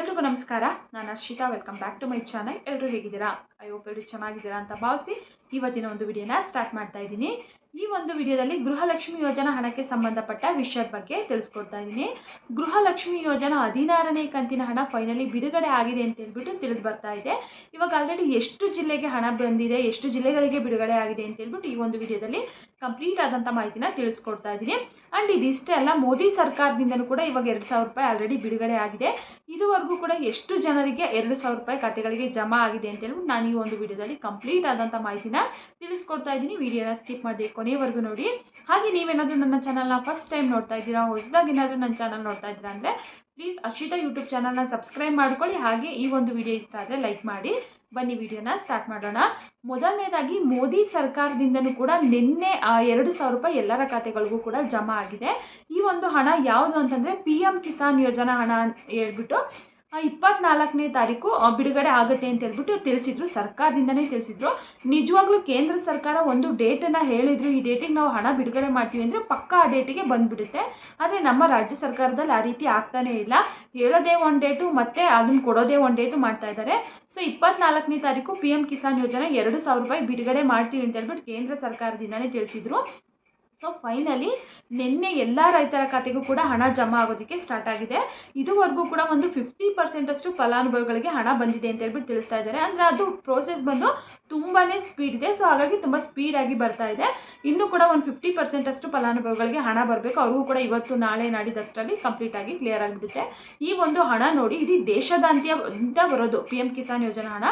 ಎಲ್ರಿಗೂ ನಮಸ್ಕಾರ. ನಾನು Arshita welcome back to my channel ಎಲ್ಲರೂ ಹೇಗಿದ್ದೀರಾ? ಐ ಹೋಪ್ ಎಲ್ಲರೂ ಚೆನ್ನಾಗಿದ್ದೀರಾ ಅಂತ ಭಾವಿಸಿ ಇವತ್ತಿನ ಒಂದು ವಿಡಿಯೋನ ಸ್ಟಾರ್ಟ್ ಮಾಡ್ತಾ ಇದ್ದೀನಿ. ಈ ಒಂದು ವಿಡಿಯೋದಲ್ಲಿ ಗೃಹಲಕ್ಷ್ಮಿ ಯೋಜನಾ ಹಣಕ್ಕೆ ಸಂಬಂಧಪಟ್ಟ ವಿಷಯದ ಬಗ್ಗೆ ತಿಳಿಸ್ಕೊಡ್ತಾ ಇದ್ದೀನಿ. ಗೃಹಲಕ್ಷ್ಮಿ ಯೋಜನಾ ಹದಿನಾರನೇ ಕಂತಿನ ಹಣ ಫೈನಲಿ ಬಿಡುಗಡೆ ಆಗಿದೆ ಅಂತ ಹೇಳ್ಬಿಟ್ಟು ತಿಳಿದು ಬರ್ತಾ ಇದೆ. ಇವಾಗ ಆಲ್ರೆಡಿ ಎಷ್ಟು ಜಿಲ್ಲೆಗೆ ಹಣ ಬಂದಿದೆ, ಎಷ್ಟು ಜಿಲ್ಲೆಗಳಿಗೆ ಬಿಡುಗಡೆ ಆಗಿದೆ ಅಂತ ಹೇಳ್ಬಿಟ್ಟು ಈ ಒಂದು ವಿಡಿಯೋದಲ್ಲಿ ಕಂಪ್ಲೀಟ್ ಆದಂಥ ಮಾಹಿತಿನ ತಿಳಿಸ್ಕೊಡ್ತಾ ಇದ್ದೀನಿ. ಆ್ಯಂಡ್ ಇದಿಷ್ಟೇ ಅಲ್ಲ, ಮೋದಿ ಸರ್ಕಾರದಿಂದಲೂ ಕೂಡ ಇವಾಗ ಎರಡು ಸಾವಿರ ರೂಪಾಯಿ ಆಲ್ರೆಡಿ ಬಿಡುಗಡೆ ಆಗಿದೆ. ಇದುವರೆಗೂ ಕೂಡ ಎಷ್ಟು ಜನರಿಗೆ ಎರಡು ಸಾವಿರ ರೂಪಾಯಿ ಖಾತೆಗಳಿಗೆ ಜಮಾ ಆಗಿದೆ ಅಂತ ಹೇಳ್ಬಿಟ್ಟು ನಾನು ಈ ಒಂದು ವಿಡಿಯೋದಲ್ಲಿ ಕಂಪ್ಲೀಟ್ ಆದಂಥ ಮಾಹಿತಿನ ತಿಳಿಸ್ಕೊಡ್ತಾ ಇದ್ದೀನಿ. ವಿಡಿಯೋನ ಸ್ಕಿಪ್ ಮಾಡಿ ಕೊನೆವರೆಗೂ ನೋಡಿ. ಹಾಗೆ ನೀವೇನಾದರೂ ನನ್ನ ಚಾನಲ್ನ ಫಸ್ಟ್ ಟೈಮ್ ನೋಡ್ತಾ ಇದ್ದೀರಾ, ಹೊಸದಾಗಿ ಏನಾದರೂ ನನ್ನ ಚಾನಲ್ ನೋಡ್ತಾ ಇದ್ದೀರಾ ಅಂದರೆ ಪ್ಲೀಸ್ ಅಶ್ವಿತಾ ಯೂಟ್ಯೂಬ್ ಚಾನಲ್ನ ಸಬ್ಸ್ಕ್ರೈಬ್ ಮಾಡ್ಕೊಳ್ಳಿ. ಹಾಗೆ ಈ ಒಂದು ವಿಡಿಯೋ ಇಷ್ಟ ಆದರೆ ಲೈಕ್ ಮಾಡಿ. ಬನ್ನಿ ವಿಡಿಯೋನ ಸ್ಟಾರ್ಟ್ ಮಾಡೋಣ. ಮೊದಲನೇದಾಗಿ ಮೋದಿ ಸರ್ಕಾರದಿಂದನೂ ಕೂಡ ನಿನ್ನೆ ಎರಡು ಸಾವಿರ ರೂಪಾಯಿ ಎಲ್ಲರ ಖಾತೆಗಳಿಗೂ ಕೂಡ ಜಮಾ ಆಗಿದೆ. ಈ ಒಂದು ಹಣ ಯಾವುದು ಅಂತಂದರೆ ಪಿ ಎಂ ಕಿಸಾನ್ ಯೋಜನಾ ಹಣ ಅಂತ ಹೇಳ್ಬಿಟ್ಟು ಇಪ್ಪತ್ನಾಲ್ಕನೇ ತಾರೀಕು ಬಿಡುಗಡೆ ಆಗುತ್ತೆ ಅಂತ ಹೇಳ್ಬಿಟ್ಟು ತಿಳಿಸಿದ್ರು. ಸರ್ಕಾರದಿಂದನೇ ತಿಳಿಸಿದ್ರು. ನಿಜವಾಗ್ಲೂ ಕೇಂದ್ರ ಸರ್ಕಾರ ಒಂದು ಡೇಟನ್ನು ಹೇಳಿದ್ರು. ಈ ಡೇಟಿಗೆ ನಾವು ಹಣ ಬಿಡುಗಡೆ ಮಾಡ್ತೀವಿ ಅಂದರೆ ಪಕ್ಕಾ ಆ ಡೇಟಿಗೆ ಬಂದುಬಿಡುತ್ತೆ. ಆದರೆ ನಮ್ಮ ರಾಜ್ಯ ಸರ್ಕಾರದಲ್ಲಿ ಆ ರೀತಿ ಆಗ್ತಾನೇ ಇಲ್ಲ. ಹೇಳೋದೇ ಒಂದು ಡೇಟು, ಮತ್ತೆ ಅದನ್ನು ಕೊಡೋದೇ ಒಂದು ಡೇಟು ಮಾಡ್ತಾ ಇದ್ದಾರೆ ಸೊ ಇಪ್ಪತ್ನಾಲ್ಕನೇ ತಾರೀಕು ಪಿ ಎಂ ಕಿಸಾನ್ ಯೋಜನೆ ಎರಡು ಸಾವಿರ ರೂಪಾಯಿ ಬಿಡುಗಡೆ ಮಾಡ್ತೀವಿ ಅಂತ ಹೇಳ್ಬಿಟ್ಟು ಕೇಂದ್ರ ಸರ್ಕಾರದಿಂದನೇ ತಿಳಿಸಿದ್ರು. ಸೊ ಫೈನಲಿ ನಿನ್ನೆ ಎಲ್ಲ ರೈತರ ಖಾತೆಗೂ ಕೂಡ ಹಣ ಜಮಾ ಆಗೋದಕ್ಕೆ ಸ್ಟಾರ್ಟ್ ಆಗಿದೆ. ಇದುವರೆಗೂ ಕೂಡ ಒಂದು ಫಿಫ್ಟಿ ಪರ್ಸೆಂಟಷ್ಟು ಫಲಾನುಭವಿಗಳಿಗೆ ಹಣ ಬಂದಿದೆ ಅಂತ ಹೇಳ್ಬಿಟ್ಟು ತಿಳಿಸ್ತಾ ಇದ್ದಾರೆ. ಅಂದರೆ ಅದು ಪ್ರೋಸೆಸ್ ಬಂದು ತುಂಬಾ ಸ್ಪೀಡ್ ಇದೆ. ಸೊ ಹಾಗಾಗಿ ತುಂಬ ಸ್ಪೀಡಾಗಿ ಬರ್ತಾ ಇದೆ. ಇನ್ನೂ ಕೂಡ ಒಂದು ಫಿಫ್ಟಿ ಪರ್ಸೆಂಟಷ್ಟು ಫಲಾನುಭವಿಗಳಿಗೆ ಹಣ ಬರಬೇಕು. ಅವ್ರಿಗೂ ಕೂಡ ಇವತ್ತು, ನಾಳೆ ನಾಡಿದಷ್ಟರಲ್ಲಿ ಕಂಪ್ಲೀಟ್ ಆಗಿ ಕ್ಲಿಯರ್ ಆಗಿಬಿಡುತ್ತೆ. ಈ ಒಂದು ಹಣ ನೋಡಿ ಇಡೀ ಅಂತ ಬರೋದು ಪಿ ಎಂ ಕಿಸಾನ್ ಯೋಜನಾ ಹಣ.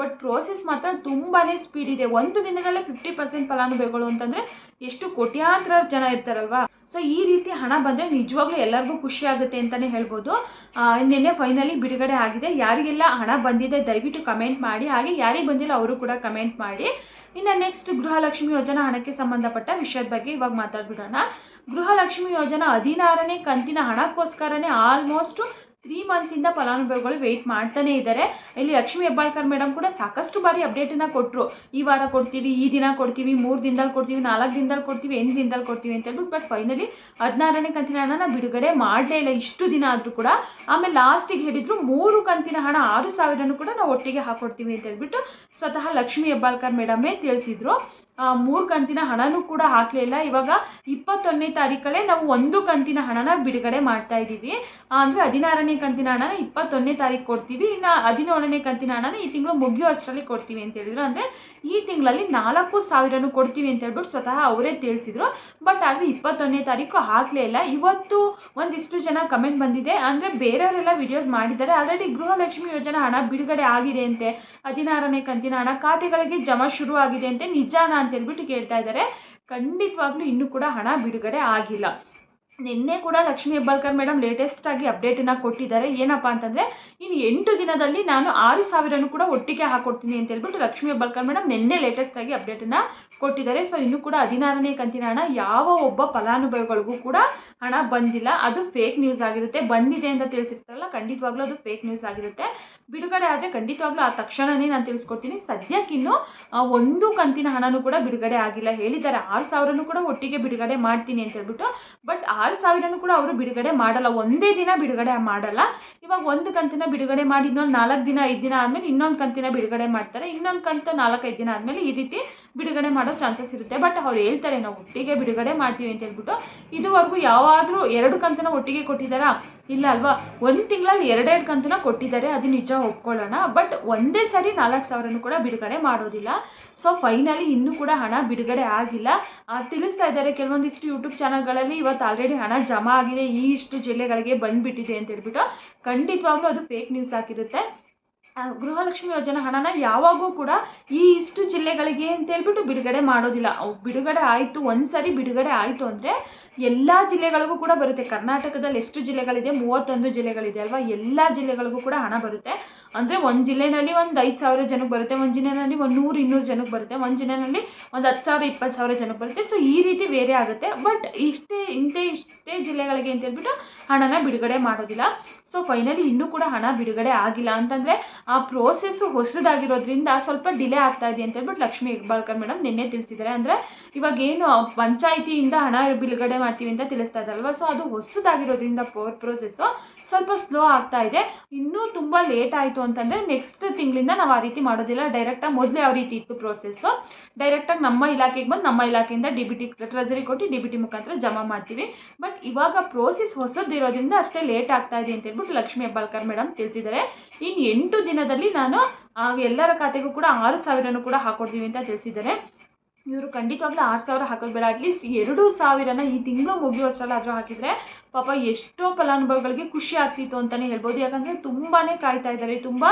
ಬಟ್ ಪ್ರೋಸೆಸ್ ಮಾತ್ರ ತುಂಬಾ ಸ್ಪೀಡ್ ಇದೆ. ಒಂದು ದಿನದಲ್ಲೇ ಫಿಫ್ಟಿ ಪರ್ಸೆಂಟ್ ಫಲಾನುಭವಿಗಳು ಅಂತಂದರೆ ಎಷ್ಟು ಕೋಟ್ಯಾಂತರ ಜನ ಇರ್ತಾರಲ್ವಾ? ಸೊ ಈ ರೀತಿ ಹಣ ಬಂದರೆ ನಿಜವಾಗ್ಲೂ ಎಲ್ಲರಿಗೂ ಖುಷಿ ಆಗುತ್ತೆ ಅಂತಲೇ ಹೇಳ್ಬೋದು. ನಿನ್ನೆ ಫೈನಲಿ ಬಿಡುಗಡೆ ಆಗಿದೆ. ಯಾರಿಗೆಲ್ಲ ಹಣ ಬಂದಿದೆ ದಯವಿಟ್ಟು ಕಮೆಂಟ್ ಮಾಡಿ. ಹಾಗೆ ಯಾರಿಗೆ ಬಂದಿಲ್ಲ ಅವರು ಕೂಡ ಕಮೆಂಟ್ ಮಾಡಿ. ಇನ್ನು ನೆಕ್ಸ್ಟ್ ಗೃಹಲಕ್ಷ್ಮಿ ಯೋಜನಾ ಹಣಕ್ಕೆ ಸಂಬಂಧಪಟ್ಟ ವಿಷಯದ ಬಗ್ಗೆ ಇವಾಗ ಮಾತಾಡ್ಬಿಡೋಣ. ಗೃಹಲಕ್ಷ್ಮಿ ಯೋಜನಾ ಹದಿನಾರನೇ ಕಂತಿನ ಹಣಕ್ಕೋಸ್ಕರನೇ ಆಲ್ಮೋಸ್ಟ್ ತ್ರೀ ಮಂತ್ಸಿಂದ ಫಲಾನುಭವಿಗಳು ವೆಯ್ಟ್ ಮಾಡ್ತಾನೆ ಇದ್ದಾರೆ ಇಲ್ಲಿ ಲಕ್ಷ್ಮೀ ಹೆಬ್ಬಾಳ್ಕರ್ ಮೇಡಮ್ ಕೂಡ ಸಾಕಷ್ಟು ಬಾರಿ ಅಪ್ಡೇಟನ್ನು ಕೊಟ್ಟರು ಈ ವಾರ ಕೊಡ್ತೀವಿ, ಈ ದಿನ ಕೊಡ್ತೀವಿ, ಮೂರು ದಿನದಲ್ಲಿ ಕೊಡ್ತೀವಿ, ನಾಲ್ಕು ದಿನದಲ್ಲಿ ಕೊಡ್ತೀವಿ, ಎಂಟು ದಿನದಲ್ಲಿ ಕೊಡ್ತೀವಿ ಅಂತ ಹೇಳ್ಬಿಟ್ಟು ಬಟ್ ಫೈನಲಿ ಹದಿನಾರನೇ ಕಂತಿನ ಹಣನ ಬಿಡುಗಡೆ ಮಾಡಲೇ ಇಲ್ಲ. ಇಷ್ಟು ದಿನ ಆದರೂ ಕೂಡ ಆಮೇಲೆ ಲಾಸ್ಟಿಗೆ ಹೇಳಿದ್ರು ಮೂರು ಕಂತಿನ ಹಣ ಆರು ಸಾವಿರನೂ ಕೂಡ ನಾವು ಒಟ್ಟಿಗೆ ಹಾಕೊಡ್ತೀವಿ ಅಂತ ಹೇಳ್ಬಿಟ್ಟು ಸ್ವತಃ ಲಕ್ಷ್ಮೀ ಹೆಬ್ಬಾಳ್ಕರ್ ಮೇಡಮೇ ತಿಳಿಸಿದ್ರು. ಮೂರು ಕಂತಿನ ಹಣನೂ ಕೂಡ ಹಾಕಲಿಲ್ಲ. ಇವಾಗ ಇಪ್ಪತ್ತೊಂದನೇ ತಾರೀಕಲ್ಲೇ ನಾವು ಒಂದು ಕಂತಿನ ಹಣನ ಬಿಡುಗಡೆ ಮಾಡ್ತಾ ಇದ್ದೀವಿ. ಅಂದರೆ ಹದಿನಾರನೇ ಕಂತಿನ ಹಣನ ಇಪ್ಪತ್ತೊಂದನೇ ತಾರೀಕು ಕೊಡ್ತೀವಿ. ಇನ್ನು ಹದಿನೇಳನೇ ಕಂತಿನ ಹಣನ ಈ ತಿಂಗಳು ಮುಗಿಯೋ ಅಷ್ಟರಲ್ಲಿ ಕೊಡ್ತೀವಿ ಅಂತ ಹೇಳಿದ್ರು. ಅಂದರೆ ಈ ತಿಂಗಳಲ್ಲಿ ನಾಲ್ಕು ಸಾವಿರನೂ ಕೊಡ್ತೀವಿ ಅಂತ ಹೇಳ್ಬಿಟ್ಟು ಸ್ವತಃ ಅವರೇ ತಿಳಿಸಿದ್ರು. ಬಟ್ ಆದರೆ ಇಪ್ಪತ್ತೊಂದನೇ ತಾರೀಕು ಹಾಕಲೇ ಇಲ್ಲ. ಇವತ್ತು ಒಂದಿಷ್ಟು ಜನ ಕಮೆಂಟ್ ಬಂದಿದೆ. ಅಂದರೆ ಬೇರೆಯವರೆಲ್ಲ ವಿಡಿಯೋಸ್ ಮಾಡಿದ್ದಾರೆ. ಆಲ್ರೆಡಿ ಗೃಹಲಕ್ಷ್ಮಿ ಯೋಜನಾ ಹಣ ಬಿಡುಗಡೆ ಆಗಿದೆ ಅಂತೆ. ಹದಿನಾರನೇ ಕಂತಿನ ಹಣ ಖಾತೆಗಳಿಗೆ ಜಮಾ ಶುರು ಆಗಿದೆ ಅಂತೆ. ನಿಜಾನಾ ಅಂತ ಹೇಳ್ಬಿಟ್ಟು ಕೇಳ್ತಾ ಇದ್ದಾರೆ. ಖಂಡಿತವಾಗ್ಲೂ ಇನ್ನೂ ಕೂಡ ಹಣ ಬಿಡುಗಡೆ ಆಗಿಲ್ಲ. ನಿನ್ನೆ ಕೂಡ ಲಕ್ಷ್ಮೀ ಹೆಬ್ಬಾಳ್ಕರ್ ಮೇಡಮ್ ಲೇಟೆಸ್ಟ್ ಆಗಿ ಅಪ್ಡೇಟನ್ನು ಕೊಟ್ಟಿದ್ದಾರೆ. ಏನಪ್ಪ ಅಂತಂದರೆ, ಇನ್ನು ಎಂಟು ದಿನದಲ್ಲಿ ನಾನು ಆರು ಸಾವಿರನೂ ಕೂಡ ಒಟ್ಟಿಗೆ ಹಾಕೊಡ್ತೀನಿ ಅಂತ ಹೇಳ್ಬಿಟ್ಟು ಲಕ್ಷ್ಮೀ ಹೆಬ್ಬಾಳ್ಕರ್ ಮೇಡಮ್ ನಿನ್ನೆ ಲೇಟೆಸ್ಟ್ ಆಗಿ ಅಪ್ಡೇಟನ್ನು ಕೊಟ್ಟಿದ್ದಾರೆ. ಸೊ ಇನ್ನು ಕೂಡ ಹದಿನಾರನೇ ಕಂತಿನ ಹಣ ಯಾವ ಒಬ್ಬ ಫಲಾನುಭವಿಗಳಿಗೂ ಕೂಡ ಹಣ ಬಂದಿಲ್ಲ. ಅದು ಫೇಕ್ ನ್ಯೂಸ್ ಆಗಿರುತ್ತೆ. ಬಂದಿದೆ ಅಂತ ತಿಳಿಸಿರ್ತಾರಲ್ಲ, ಖಂಡಿತವಾಗ್ಲೂ ಅದು ಫೇಕ್ ನ್ಯೂಸ್ ಆಗಿರುತ್ತೆ. ಬಿಡುಗಡೆ ಆದರೆ ಖಂಡಿತವಾಗ್ಲೂ ಆ ತಕ್ಷಣವೇ ನಾನು ತಿಳಿಸ್ಕೊಡ್ತೀನಿ. ಸದ್ಯಕ್ಕಿನ್ನೂ ಒಂದು ಕಂತಿನ ಹಣನೂ ಕೂಡ ಬಿಡುಗಡೆ ಆಗಿಲ್ಲ. ಹೇಳಿದ್ದಾರೆ, ಆರು ಸಾವಿರನೂ ಕೂಡ ಒಟ್ಟಿಗೆ ಬಿಡುಗಡೆ ಮಾಡ್ತೀನಿ ಅಂತ ಹೇಳ್ಬಿಟ್ಟು. ಬಟ್ ಆರು ಸಾವಿರನೂ ಕೂಡ ಅವರು ಬಿಡುಗಡೆ ಮಾಡಲ್ಲ. ಒಂದೇ ದಿನ ಬಿಡುಗಡೆ ಮಾಡಲ್ಲ. ಇವಾಗ ಒಂದು ಕಂತಿನ ಬಿಡುಗಡೆ ಮಾಡಿ ಇನ್ನೊಂದು ನಾಲ್ಕು ದಿನ ಐದು ದಿನ ಆದಮೇಲೆ ಇನ್ನೊಂದು ಕಂತಿನ ಬಿಡುಗಡೆ ಮಾಡ್ತಾರೆ. ಇನ್ನೊಂದು ಕಂತು ನಾಲ್ಕೈದು ದಿನ ಆದಮೇಲೆ ಈ ರೀತಿ ಬಿಡುಗಡೆ ಮಾಡೋ ಚಾನ್ಸಸ್ ಇರುತ್ತೆ. ಬಟ್ ಅವ್ರು ಹೇಳ್ತಾರೆ, ನಾವು ಒಟ್ಟಿಗೆ ಬಿಡುಗಡೆ ಮಾಡ್ತೀವಿ ಅಂತ ಹೇಳ್ಬಿಟ್ಟು ಇದುವರೆಗೂ ಯಾವಾದರೂ ಎರಡು ಕಂತನ ಒಟ್ಟಿಗೆ ಕೊಟ್ಟಿದ್ದಾರಾ? ಇಲ್ಲ ಅಲ್ವಾ? ಒಂದು ತಿಂಗಳಲ್ಲಿ ಎರಡೆರಡು ಕಂತನ ಕೊಟ್ಟಿದ್ದಾರೆ, ಅದು ನಿಜ ಒಪ್ಕೊಳ್ಳೋಣ. ಬಟ್ ಒಂದೇ ಸರಿ ನಾಲ್ಕು ಸಾವಿರನೂ ಕೂಡ ಬಿಡುಗಡೆ ಮಾಡೋದಿಲ್ಲ. ಸೊ ಫೈನಲಿ ಇನ್ನೂ ಕೂಡ ಹಣ ಬಿಡುಗಡೆ ಆಗಿಲ್ಲ. ತಿಳಿಸ್ತಾ ಇದ್ದಾರೆ ಕೆಲವೊಂದಿಷ್ಟು ಯೂಟ್ಯೂಬ್ ಚಾನಲ್ಗಳಲ್ಲಿ ಇವತ್ತು ಆಲ್ರೆಡಿ ಹಣ ಜಮಾ ಆಗಿದೆ, ಈ ಇಷ್ಟು ಜಿಲ್ಲೆಗಳಿಗೆ ಬಂದುಬಿಟ್ಟಿದೆ ಅಂತ ಹೇಳ್ಬಿಟ್ಟು ಖಂಡಿತವಾಗ್ಲೂ ಅದು ಫೇಕ್ ನ್ಯೂಸ್ ಆಗಿರುತ್ತೆ. ಗೃಹಲಕ್ಷ್ಮಿ ಯೋಜನೆ ಹಣನ ಯಾವಾಗೂ ಕೂಡ ಈ ಇಷ್ಟು ಜಿಲ್ಲೆಗಳಿಗೆ ಅಂತ ಹೇಳ್ಬಿಟ್ಟು ಬಿಡುಗಡೆ ಮಾಡೋದಿಲ್ಲ. ಅವು ಬಿಡುಗಡೆ ಆಯಿತು ಒಂದು ಬಿಡುಗಡೆ ಆಯಿತು ಅಂದರೆ ಎಲ್ಲ ಜಿಲ್ಲೆಗಳಿಗೂ ಕೂಡ ಬರುತ್ತೆ. ಕರ್ನಾಟಕದಲ್ಲಿ ಎಷ್ಟು ಜಿಲ್ಲೆಗಳಿದೆ? ಮೂವತ್ತೊಂದು ಜಿಲ್ಲೆಗಳಿದೆ ಅಲ್ವಾ? ಎಲ್ಲ ಜಿಲ್ಲೆಗಳಿಗೂ ಕೂಡ ಹಣ ಬರುತ್ತೆ. ಅಂದರೆ ಒಂದು ಜಿಲ್ಲೆನಲ್ಲಿ ಒಂದು ಐದು ಸಾವಿರ ಜನಕ್ಕೆ ಬರುತ್ತೆ, ಒಂದು ಜಿಲ್ಲೆನಲ್ಲಿ ಒಂದು ನೂರು ಇನ್ನೂರು ಜನಕ್ಕೆ ಬರುತ್ತೆ, ಒಂದು ಜಿಲ್ಲೆನಲ್ಲಿ ಒಂದು ಹತ್ತು ಸಾವಿರ, ಇಪ್ಪತ್ತು ಸಾವಿರ ಜನಕ್ಕೆ ಬರುತ್ತೆ. ಸೊ ಈ ರೀತಿ ಬೇರೆ ಆಗುತ್ತೆ. ಬಟ್ ಇಷ್ಟೇ, ಇಂತೆ ಇಷ್ಟೇ ಜಿಲ್ಲೆಗಳಿಗೆ ಅಂತ ಹೇಳ್ಬಿಟ್ಟು ಹಣನ ಬಿಡುಗಡೆ ಮಾಡೋದಿಲ್ಲ. ಸೊ ಫೈನಲಿ ಇನ್ನೂ ಕೂಡ ಹಣ ಬಿಡುಗಡೆ ಆಗಿಲ್ಲ ಅಂತಂದರೆ ಆ ಪ್ರೋಸೆಸ್ಸು ಹೊಸದಾಗಿರೋದ್ರಿಂದ ಸ್ವಲ್ಪ ಡಿಲೇ ಆಗ್ತಾ ಇದೆ ಅಂತ ಹೇಳ್ಬಿಟ್ಟು ಲಕ್ಷ್ಮೀ ಹೆಬ್ಬಾಳ್ಕರ್ ಮೇಡಮ್ ನಿನ್ನೆ ತಿಳಿಸಿದ್ದಾರೆ. ಅಂದರೆ ಇವಾಗ ಏನು ಪಂಚಾಯಿತಿಯಿಂದ ಹಣ ಬಿಡುಗಡೆ ಮಾಡ್ತೀವಿ ಅಂತ ತಿಳಿಸ್ತಾ ಇದ್ದಾರಲ್ವ? ಸೊ ಅದು ಹೊಸದಾಗಿರೋದ್ರಿಂದ ಪ್ರೋಸೆಸ್ಸು ಸ್ವಲ್ಪ ಸ್ಲೋ ಆಗ್ತಾ ಇದೆ. ಇನ್ನೂ ತುಂಬ ಲೇಟ್ ಆಯಿತು ಅಂತಂದರೆ ನೆಕ್ಸ್ಟ್ ತಿಂಗಳಿಂದ ನಾವು ಆ ರೀತಿ ಮಾಡೋದಿಲ್ಲ. ಡೈರೆಕ್ಟಾಗಿ ಮೊದಲೇ ಯಾವ ರೀತಿ ಇತ್ತು ಪ್ರೋಸೆಸ್ಸು ಡೈರೆಕ್ಟಾಗಿ ನಮ್ಮ ಇಲಾಖೆಗೆ ಬಂದು ನಮ್ಮ ಇಲಾಖೆಯಿಂದ ಡಿ ಬಿ ಟಿ ಟ್ರೆಜರಿ ಕೊಟ್ಟು ಡಿ ಬಿ ಟಿ ಮುಖಾಂತರ ಜಮಾ ಮಾಡ್ತೀವಿ. ಬಟ್ ಇವಾಗ ಪ್ರೋಸೆಸ್ ಹೊಸದಿರೋದ್ರಿಂದ ಅಷ್ಟೇ ಲೇಟ್ ಆಗ್ತಾ ಇದೆ ಅಂತ ಹೇಳ್ಬಿಟ್ಟು ಲಕ್ಷ್ಮೀ ಹೆಬ್ಬಾಳ್ಕರ್ ಮೇಡಮ್ ತಿಳಿಸಿದ್ದಾರೆ ಇನ್ನು ಎಂಟು ದಿನದಲ್ಲಿ ನಾನು ಎಲ್ಲರ ಖಾತೆಗೂ ಕೂಡ ಆರು ಸಾವಿರನೂ ಕೂಡ ಹಾಕೊಡ್ತೀವಿ ಅಂತ ತಿಳಿಸಿದ್ದಾರೆ ಇವರು ಖಂಡಿತವಾಗ್ಲೂ ಆರು ಸಾವಿರ ಹಾಕೋದು ಬೇಡ ಅಟ್ಲೀಸ್ಟ್ ಎರಡು ಸಾವಿರನ ಈ ತಿಂಗಳು ಮುಗಿಯುವಷ್ಟರಲ್ಲಾದರೂ ಹಾಕಿದರೆ ಪಾಪ ಎಷ್ಟೋ ಫಲಾನುಭವಿಗಳಿಗೆ ಖುಷಿ ಆಗ್ತಿತ್ತು ಅಂತಲೇ ಹೇಳ್ಬೋದು. ಯಾಕಂದರೆ ತುಂಬಾ ಕಾಯ್ತಾ ಇದ್ದಾರೆ ತುಂಬ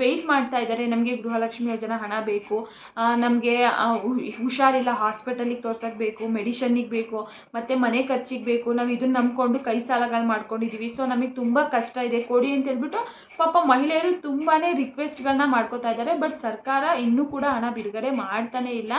ವೆಯ್ಟ್ ಮಾಡ್ತಾ ಇದ್ದಾರೆ ನಮಗೆ ಗೃಹಲಕ್ಷ್ಮಿ ಯೋಜನೆ ಹಣ ಬೇಕು. ನಮಗೆ ಹುಷಾರಿಲ್ಲ, ಹಾಸ್ಪಿಟಲಿಗೆ ತೋರ್ಸೋಕ್ಕೆ ಬೇಕು, ಮೆಡಿಷನ್ನಿಗೆ ಬೇಕು, ಮತ್ತು ಮನೆ ಖರ್ಚಿಗೆ ಬೇಕು. ನಾವು ಇದನ್ನು ನಂಬಿಕೊಂಡು ಕೈ ಸಾಲಗಳು ಮಾಡ್ಕೊಂಡಿದ್ದೀವಿ ಸೊ ನಮಗೆ ತುಂಬ ಕಷ್ಟ ಇದೆ. ಕೊಡಿ ಅಂತ ಹೇಳ್ಬಿಟ್ಟು ಪಾಪ ಮಹಿಳೆಯರು ತುಂಬಾ ರಿಕ್ವೆಸ್ಟ್ಗಳನ್ನ ಮಾಡ್ಕೋತಾ ಇದ್ದಾರೆ ಬಟ್ ಸರ್ಕಾರ ಇನ್ನೂ ಕೂಡ ಹಣ ಬಿಡುಗಡೆ ಮಾಡ್ತಾನೇ ಇಲ್ಲ.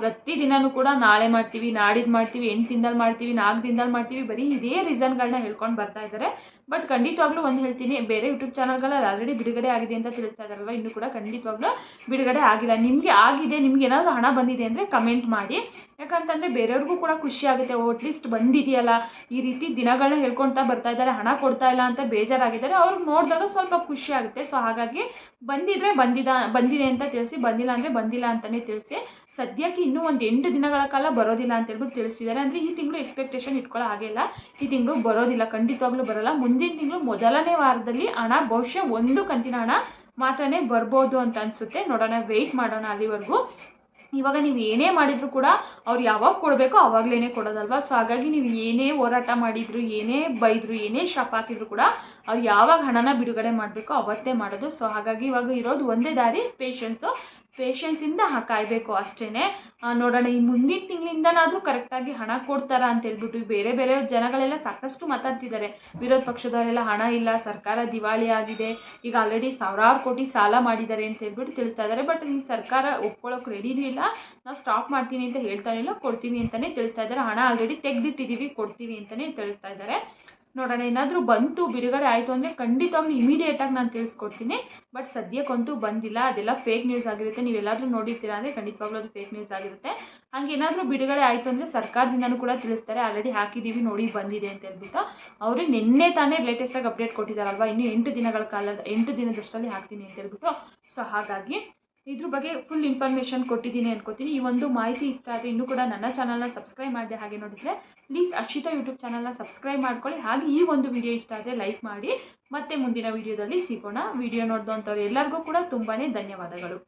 ಪ್ರತಿದಿನನೂ ಕೂಡ ನಾಳೆ ಮಾಡ್ತೀವಿ ನಾಡಿದ್ದು ಮಾಡ್ತೀವಿ, ಎಂಟು ದಿನದಲ್ಲಿ ಮಾಡ್ತೀವಿ, ನಾಲ್ಕು ದಿನದಲ್ಲಿ ಮಾಡ್ತೀವಿ, ಬರೀ ಇದೇ ರೀಸನ್ಗಳನ್ನ ಹೇಳ್ಕೊಂಡು ಬರ್ತಾ ಇದ್ದಾರೆ ಬಟ್ ಖಂಡಿತವಾಗ್ಲೂ ಒಂದು ಹೇಳ್ತೀನಿ, ಬೇರೆ ಯೂಟ್ಯೂಬ್ ಚಾನಲ್ಗಳಲ್ಲಿ ಆಲ್ರೆಡಿ ಬಿಡುಗಡೆ ಆಗಿದೆ ಅಂತ ತಿಳಿಸ್ತಾ ಇದಾರಲ್ವ, ಇನ್ನೂ ಕೂಡ ಖಂಡಿತವಾಗ್ಲೂ ಬಿಡುಗಡೆ ಆಗಿಲ್ಲ. ನಿಮಗೆ ಆಗಿದೆ, ನಿಮ್ಗೆ ಏನಾದರೂ ಹಣ ಬಂದಿದೆ ಅಂದರೆ ಕಮೆಂಟ್ ಮಾಡಿ. ಯಾಕಂತಂದರೆ ಬೇರೆಯವ್ರಿಗೂ ಕೂಡ ಖುಷಿ ಆಗುತ್ತೆ, ಓ ಅಟ್ಲೀಸ್ಟ್ ಬಂದಿದೆಯಲ್ಲ, ಈ ರೀತಿ ದಿನಗಳನ್ನ ಹೇಳ್ಕೊಳ್ತಾ ಬರ್ತಾ ಇದ್ದಾರೆ ಹಣ ಕೊಡ್ತಾ ಇಲ್ಲ ಅಂತ ಬೇಜಾರಾಗಿದ್ದಾರೆ, ಅವ್ರಿಗೆ ನೋಡಿದಾಗ ಸ್ವಲ್ಪ ಖುಷಿ ಆಗುತ್ತೆ. ಸೊ ಹಾಗಾಗಿ ಬಂದಿದ್ರೆ ಬಂದಿದ, ಬಂದಿದೆ ಅಂತ ತಿಳಿಸಿ, ಬಂದಿಲ್ಲ ಅಂದರೆ ಬಂದಿಲ್ಲ ಅಂತಲೇ ತಿಳಿಸಿ. ಸದ್ಯಕ್ಕೆ ಇನ್ನೂ ಒಂದು ಎಂಟು ದಿನಗಳ ಕಾಲ ಬರೋದಿಲ್ಲ ಅಂತ ಹೇಳ್ಬಿಟ್ಟು ತಿಳಿಸಿದ್ದಾರೆ. ಅಂದರೆ ಈ ತಿಂಗಳು ಎಕ್ಸ್ಪೆಕ್ಟೇಷನ್ ಇಟ್ಕೊಳ್ಳೋ ಹಾಗೆಲ್ಲ ಈ ತಿಂಗಳು ಬರೋದಿಲ್ಲ, ಖಂಡಿತವಾಗ್ಲೂ ಬರೋಲ್ಲ. ಮುಂದಿನ ತಿಂಗಳು ಮೊದಲನೇ ವಾರದಲ್ಲಿ ಹಣ, ಬಹುಶಃ ಒಂದು ಕಂತಿನ ಹಣ ಮಾತ್ರನೇ ಬರ್ಬೋದು ಅಂತ ಅನಿಸುತ್ತೆ. ನೋಡೋಣ ವೆಯ್ಟ್ ಮಾಡೋಣ ಅಲ್ಲಿವರೆಗೂ. ಇವಾಗ ನೀವು ಏನೇ ಮಾಡಿದರೂ ಕೂಡ ಅವ್ರು ಯಾವಾಗ ಕೊಡಬೇಕೋ ಆವಾಗಲೇ ಕೊಡೋದಲ್ವಾ? ಸೊ ಹಾಗಾಗಿ ನೀವು ಏನೇ ಹೋರಾಟ ಮಾಡಿದ್ರು, ಏನೇ ಬೈದ್ರು, ಏನೇ ಶಾಪ್ ಹಾಕಿದ್ರು ಕೂಡ ಅವ್ರು ಯಾವಾಗ ಹಣನ ಬಿಡುಗಡೆ ಮಾಡಬೇಕೋ ಅವತ್ತೇ ಮಾಡೋದು. ಸೊ ಹಾಗಾಗಿ ಇವಾಗ ಇರೋದು ಒಂದೇ ದಾರಿ ಪೇಷನ್ಸು ಪೇಷನ್ಸಿಂದ ಕಾಯಬೇಕು ಅಷ್ಟೇ ನೋಡೋಣ, ಈ ಮುಂದಿನ ತಿಂಗಳಿಂದನಾದರೂ ಕರೆಕ್ಟಾಗಿ ಹಣ ಕೊಡ್ತಾರಾ ಅಂತ ಹೇಳ್ಬಿಟ್ಟು ಈ ಬೇರೆ ಬೇರೆ ಜನಗಳೆಲ್ಲ ಸಾಕಷ್ಟು ಮಾತಾಡ್ತಿದ್ದಾರೆ. ವಿರೋಧ ಪಕ್ಷದವರೆಲ್ಲ ಹಣ ಇಲ್ಲ, ಸರ್ಕಾರ ದಿವಾಳಿ ಆಗಿದೆ, ಈಗ ಆಲ್ರೆಡಿ ಸಾವಿರಾರು ಕೋಟಿ ಸಾಲ ಮಾಡಿದ್ದಾರೆ ಅಂತ ಹೇಳ್ಬಿಟ್ಟು ತಿಳಿಸ್ತಾ ಇದ್ದಾರೆ. ಬಟ್ ಈ ಸರ್ಕಾರ ಒಪ್ಕೊಳ್ಳೋಕೆ ರೆಡಿ ಇಲ್ಲ. ನಾವು ಸ್ಟಾಪ್ ಮಾಡ್ತೀನಿ ಅಂತ ಹೇಳ್ತಾ ಇಲ್ಲ ಕೊಡ್ತೀವಿ ಅಂತಲೇ ತಿಳಿಸ್ತಾ ಇದ್ದಾರೆ. ಹಣ ಆಲ್ರೆಡಿ ತೆಗೆದಿಟ್ಟಿದ್ದೀವಿ ಕೊಡ್ತೀವಿ ಅಂತಲೇ ತಿಳಿಸ್ತಾ ಇದ್ದಾರೆ. ನೋಡೋಣ, ಏನಾದರೂ ಬಂತು, ಬಿಡುಗಡೆ ಆಯಿತು ಅಂದರೆ ಖಂಡಿತವಾಗ್ಲೂ ಇಮಿಡಿಯೇಟಾಗಿ ನಾನು ತಿಳಿಸ್ಕೊಡ್ತೀನಿ ಬಟ್ ಸದ್ಯಕ್ಕಂತೂ ಬಂದಿಲ್ಲ, ಅದೆಲ್ಲ ಫೇಕ್ ನ್ಯೂಸ್ ಆಗಿರುತ್ತೆ. ನೀವೆಲ್ಲಾದರೂ ನೋಡಿರ್ತೀರಾ ಅಂದರೆ ಖಂಡಿತವಾಗ್ಲೂ ಅದು ಫೇಕ್ ನ್ಯೂಸ್ ಆಗಿರುತ್ತೆ. ಹಂಗೆ ಏನಾದರೂ ಬಿಡುಗಡೆ ಆಯಿತು ಅಂದರೆ ಸರ್ಕಾರದಿಂದನೂ ಕೂಡ ತಿಳಿಸ್ತಾರೆ, ಆಲ್ರೆಡಿ ಹಾಕಿದ್ದೀವಿ ನೋಡಿ ಬಂದಿದೆ ಅಂತ ಹೇಳ್ಬಿಟ್ಟು. ಅವರು ನಿನ್ನೆ ತಾನೇ ಲೇಟೆಸ್ಟಾಗಿ ಅಪ್ಡೇಟ್ ಕೊಟ್ಟಿದ್ದಾರಲ್ವ, ಇನ್ನು ಎಂಟು ದಿನಗಳ ಕಾಲದ, ಎಂಟು ದಿನದಷ್ಟರಲ್ಲಿ ಹಾಕ್ತೀನಿ ಅಂತ ಹೇಳ್ಬಿಟ್ಟು. ಸೊ ಹಾಗಾಗಿ ಇದ್ರ ಬಗ್ಗೆ ಫುಲ್ ಇನ್ಫಾರ್ಮೇಷನ್ ಕೊಟ್ಟಿದ್ದೀನಿ ಅನ್ಕೋತೀನಿ. ಈ ಒಂದು ಮಾಹಿತಿ ಇಷ್ಟ ಆದರೆ ಇನ್ನೂ ಕೂಡ ನನ್ನ ಚಾನಲ್ನ ಸಬ್ಸ್ಕ್ರೈಬ್ ಮಾಡಿದೆ ಹಾಗೆ ನೋಡಿದರೆ ಪ್ಲೀಸ್ ಅಕ್ಷಿತಾ ಯೂಟ್ಯೂಬ್ ಚಾನಲ್ನ ಸಬ್ಸ್ಕ್ರೈಬ್ ಮಾಡ್ಕೊಳ್ಳಿ. ಹಾಗೆ ಈ ಒಂದು ವಿಡಿಯೋ ಇಷ್ಟ ಆದರೆ ಲೈಕ್ ಮಾಡಿ. ಮತ್ತೆ ಮುಂದಿನ ವಿಡಿಯೋದಲ್ಲಿ ಸಿಗೋಣ. ವಿಡಿಯೋ ನೋಡಿದಂಥವ್ರು ಎಲ್ಲರಿಗೂ ಕೂಡ ತುಂಬಾ ಧನ್ಯವಾದಗಳು.